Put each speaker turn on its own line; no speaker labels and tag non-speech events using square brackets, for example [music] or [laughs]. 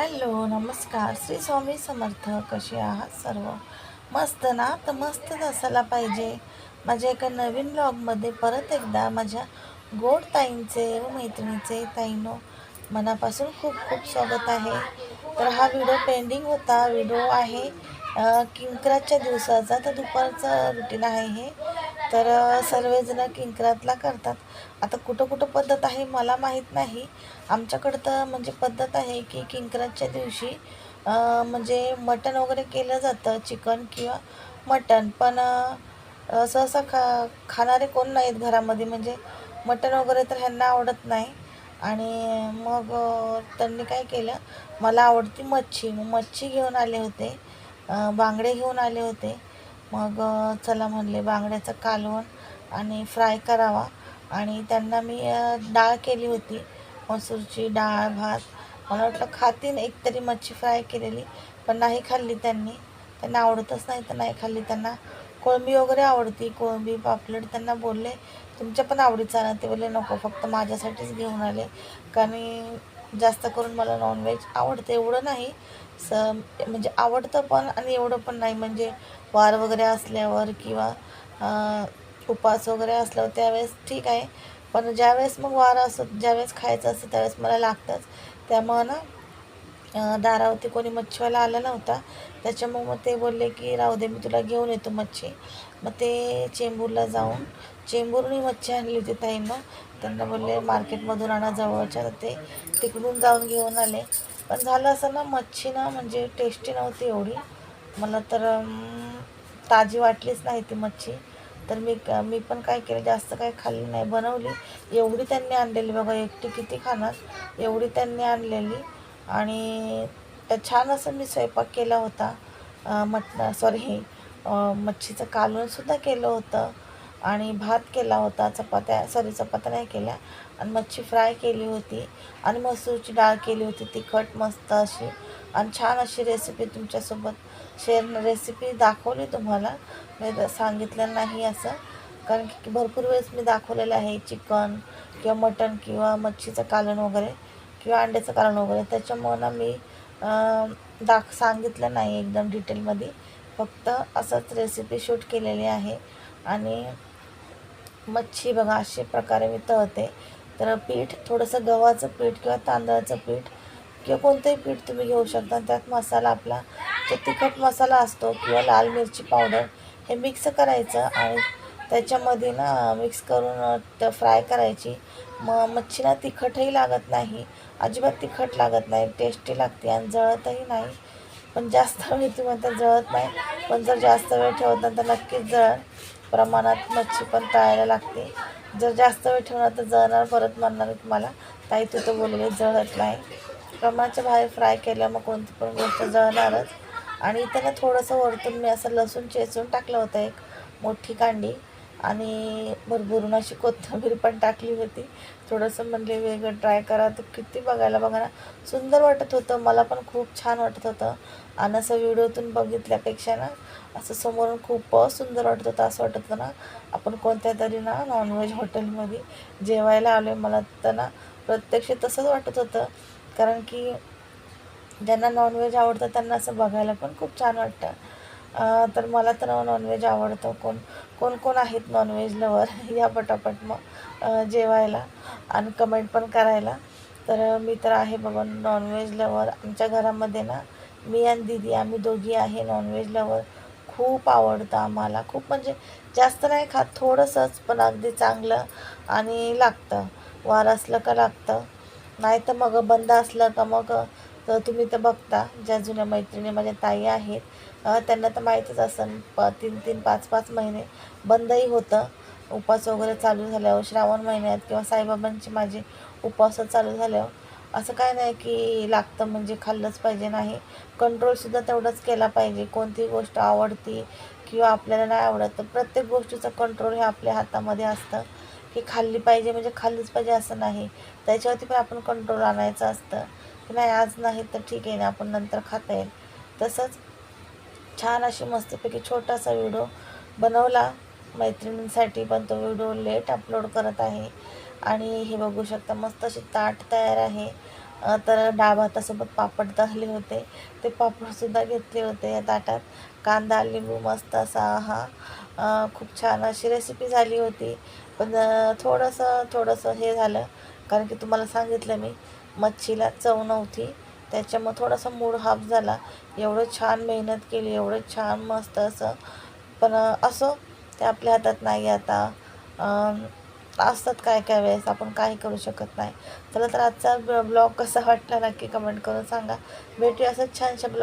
Hello नमस्कार. श्री स्वामी समर्थ कसे आहात सर्व? मस्त ना? तर मस्तच असायला पाहिजे. माझ्या एका नवीन ब्लॉगमध्ये परत एकदा माझ्या गोड ताईंचे व मैत्रिणीचे ताईनो मनापासून खूप खूप स्वागत आहे. तर हा व्हिडिओ पेंडिंग होता. व्हिडिओ आहे किंकराच्या दिवसाचा. तर दुपारचं रुटीन आहे हे. तर सर्वजणं सर्वजण करतात. आता कुठं कुठं पद्धत आहे मला माहीत नाही. आमच्याकडं तर म्हणजे पद्धत आहे की किंकरातच्या दिवशी म्हणजे मटण वगैरे केलं जातं चिकन किंवा मटण. पण सहसा खा खाणारे कोण नाहीत घरामध्ये. म्हणजे मटण वगैरे तर ह्यांना आवडत नाही. आणि मग त्यांनी काय केलं मला आवडती मच्छी. मग मच्छी घेऊन आले होते. बांगडे घेऊन आले होते. मग चला म्हणले बांगड्याचं कालवण आणि फ्राय करावा. आणि त्यांना मी डाळ केली होती मसूरची डाळ भात. मला वाटलं खातीन एकतरी मच्छी फ्राय केलेली पण नाही खाल्ली त्यांनी. त्यांना आवडतच नाही तर नाही खाल्ली त्यांना. कोळंबी वगैरे आवडती कोळंबी पापलेट त्यांना बोलले तुमच्या पण आवडीचा ना ते बोलले नको फक्त माझ्यासाठीच घेऊन आले. कारण जास्त करून मला नॉनव्हेज आवडतं. एवढं नाही स म्हणजे आवडतं पण आणि एवढं पण नाही. म्हणजे वार वगैरे असल्यावर किंवा उपास वगैरे असल्यावर त्यावेळेस ठीक आहे. पण ज्यावेळेस मग वार असतो ज्यावेळेस खायचं असतं त्यावेळेस मला लागतंच. त्यामुळं ना दारावरती कोणी मच्छीवाला आला नव्हता. त्याच्यामुळं मग ते बोलले की राहू दे मी तुला घेऊन येतो मच्छी. मग ते चेंबूरला जाऊन चेंबूरनी मच्छी आणली होती ताईनं. त्यांना बोलले मार्केटमधून आणा जवळच्या. तर ते तिकडून जाऊन घेऊन आले. पण झालं असं ना मच्छी ना म्हणजे टेस्टी नव्हती एवढी. मला तर ताजी वाटलीच नाही ती मच्छी. तर मी मी पण काय केलं जास्त काय खाल्ली नाही बनवली. एवढी त्यांनी आणलेली बघा एकटी किती खाणार? एवढी त्यांनी आणलेली. आणि त्या छान असं मी स्वयंपाक केला होता. अं, मटण सॉरी मच्छीचं कालवणसुद्धा केलं होतं. आणि भात केला होता चपात्या सॉरी चपात्या नाही केल्या. आणि मच्छी फ्राय केली होती. आणि मसूरची डाळ केली होती तिखट मस्त अशी. आणि छान अशी रेसिपी तुमच्यासोबत शेअर रेसिपी दाखवली तुम्हाला. मी सांगितलं नाही असं. कारण की भरपूर वेळेस मी दाखवलेलं आहे चिकन किंवा मटण किंवा मच्छीचं कालन वगैरे किंवा अंड्याचं कालण वगैरे. त्याच्यामुळं ना मी दाख सांगितलं नाही एकदम डिटेलमध्ये फक्त असंच रेसिपी शूट केलेली आहे. आणि मच्छी बघा अशा प्रकारे मी तळते. तर पीठ थोडंसं गव्हाचं पीठ किंवा तांदळाचं पीठ किंवा कोणतंही पीठ तुम्ही घेऊ शकता. त्यात मसाला आपला तो तिखट मसाला असतो किंवा लाल मिरची पावडर हे मिक्स करायचं आणि त्याच्यामध्ये ना मिक्स करून फ्राय करायची. मग मच्छीला तिखटही लागत नाही. अजिबात तिखट लागत नाही. टेस्टी लागते आणि जळतही नाही. पण जास्त वेळ ती म्हणतात जळत नाही. पण जर जास्त वेळ ठेवत तर नक्कीच जळ प्रमाणात मच्छी पण तळायला लागते. जर जास्त वेळ ठेवणार तर जळणार परत म्हणणार तुम्हाला ताई तू तर बोलले जळत नाही. प्रमाणाच्या बाहेर फ्राय केल्या मग कोणती पण गोष्ट जळणारच. आणि इथं ना थोडंसं वरतून मी असं लसूण चेचून टाकलं होतं एक मोठी कांडी. आणि भरभरून अशी कोथिंबीर पण टाकली होती. थोडंसं म्हणले वेगळं ट्राय करा. तर किती बघायला बघा ना सुंदर वाटत होतं. मला पण खूप छान वाटत होतं. आणि असं व्हिडिओतून बघितल्यापेक्षा ना असं समोरून खूप सुंदर वाटत होतं. असं वाटत होतं ना आपण कोणत्या तरी ना नॉनव्हेज हॉटेलमध्ये जेवायला आलो मला तर ना प्रत्यक्ष तसंच वाटत होतं. कारण की ज्यांना नॉनव्हेज आवडतं त्यांना असं बघायला पण खूप छान वाटतं. तर मला तर नॉनव्हेज आवडतं. कोण कोण कोण आहेत नॉनव्हेज लवर [laughs] या पटापट मग जेवायला आणि कमेंट पण करायला. तर मी तर आहे बाबा नॉनव्हेज लवर आमच्या घरामध्ये ना मी आणि दीदी आम्ही दोघी आहे नॉनव्हेज लवर खूप आवडतं आम्हाला. खूप म्हणजे जास्त नाही खात थोडंसंच पण अगदी चांगलं आणि लागतं. वार असलं का लागतं. नाही तर मग बंद असलं का मग तर तुम्ही तर बघता ज्या जुन्या मैत्रिणी माझ्या ताई आहेत त्यांना तर माहीतच असेल प तीन तीन पाच पाच महिने बंदही होतं. उपास वगैरे चालू झाल्यावर श्रावण महिन्यात किंवा साईबाबांची माझी उपवास चालू झाल्यावर असं काय नाही की लागतं म्हणजे खाल्लंच पाहिजे नाही. कंट्रोलसुद्धा तेवढंच केला पाहिजे. कोणती गोष्ट आवडती किंवा आपल्याला नाही आवडत तर प्रत्येक गोष्टीचं कंट्रोल हे आपल्या हातामध्ये असतं की खाल्ली पाहिजे म्हणजे खाल्लीच पाहिजे असं नाही. त्याच्यावरती पण आपण कंट्रोल आणायचं असतं. की नाही आज नाही तर ठीक आहे ना आपण नंतर खाता येईल. तसंच छान अशी मस्तपैकी छोटासा व्हिडिओ बनवला मैत्रिणींसाठी पण तो व्हिडिओ लेट अपलोड करत आहे. आणि हे बघू शकता मस्त अशी ताट तयार आहे. तर डाळ भातासोबत पापड तळले होते. ते पापडसुद्धा घेतले होते या ताटात. कांदा लिंबू मस्त असा हा. खूप छान अशी रेसिपी झाली होती. पण थोडंसं थोडंसं हे झालं. कारण की तुम्हाला सांगितलं मी मच्छीला चव नव्हती. त्याच्यामुळं थोडासा मूड हाफ झाला. एवढं छान मेहनत केली एवढं छान मस्त असं. पण असो ते आपल्या हातात नाही आता. असतात काय काय वेळेस आपण काही करू शकत नाही. चला तर आजचा ब्लॉग कसा वाटला नक्की कमेंट करून सांगा. भेटूया असंच छानशा ब्लॉग